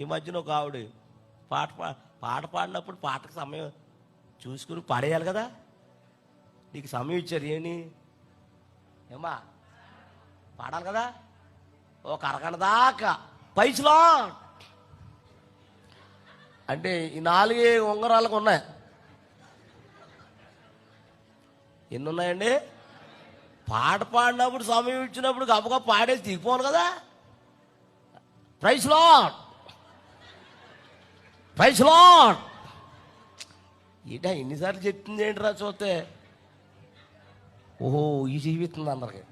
ఈ మధ్యన ఒక ఆవిడ పాట పా పాట పాడినప్పుడు పాటకు సమయం చూసుకుని పాడేయాలి కదా? నీకు సమయం ఇచ్చారు ఏని ఏమా పాడాలి కదా? ఒక అరగంట దాకా. పైసలో అంటే ఈ నాలుగే ఉంగరాలకు ఉన్నాయి. ఎన్ని ఉన్నాయండి? పాట పాడినప్పుడు సమయం ఇచ్చినప్పుడు గబగబ పాడేసి దిగిపోను కదా? Price lot. ప్రైస్ లాడ్ ఇట ఎన్నిసార్లు చెప్తుంది ఏంట్రా చూస్తే? ఓహో ఈ జీవిస్తుంది అందరికి.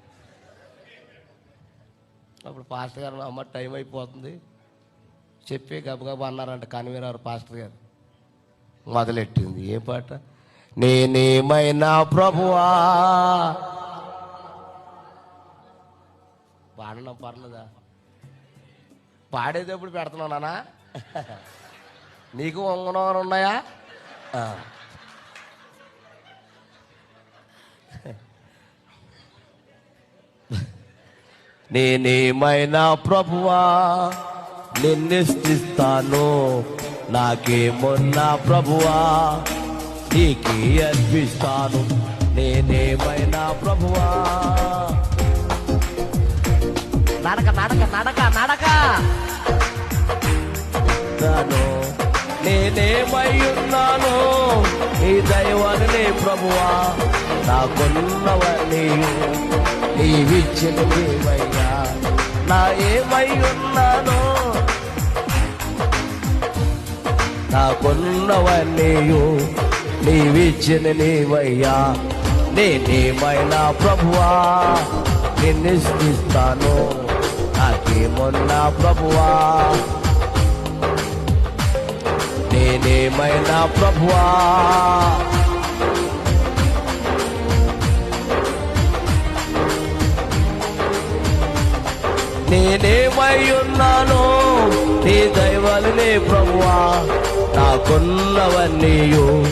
అప్పుడు పాస్టర్ గారు అమ్మ టైం అయిపోతుంది. చెప్పి గబగబ అన్నారంట కనివీరారు పాస్టర్ గారు. మొదలెట్టింది. ఏ పాట? నేనేమైనా ప్రభువా? పాడడం పర్లేదా? పాడేటప్పుడు పెడుతున్నావు నానా నీకు వంగనవరు ఉన్నాయా. నేనేమైనా ప్రభువా? నిన్నిస్తాను నాకేమున్నా ప్రభువా? నీకే అర్పిస్తాను. నేనేమైనా ప్రభువా? నడక నడక నడక నడక. నేనేమై ఉన్నాను నీ దైవాన్ని ప్రభువా నాకున్నవన్నీ నీవిచ్చిన దేవయ్యా నా ఏమై ఉన్నాను నాకున్నవన్నీ నీవిచ్చిన నీవయ్యా. నేనేమైనా ప్రభువా నిన్నిస్తాను నాకేమున్నా ప్రభువా నేనేమైనా ప్రభువా? నేనేమై ఉన్నాను నీ దైవాలనే ప్రభువా? నాకున్నవన్నీయు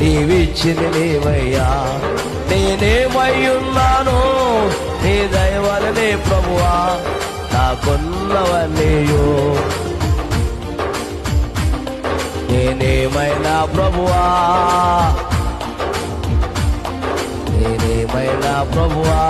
నీవిచ్చింది నీవయ్యా. నేనేమై ఉన్నాను నీ దైవాలనే ప్రభువా? నాకున్నవన్నీయో నేనేమైనా ప్రభువా? నేనేమైనా ప్రభువా?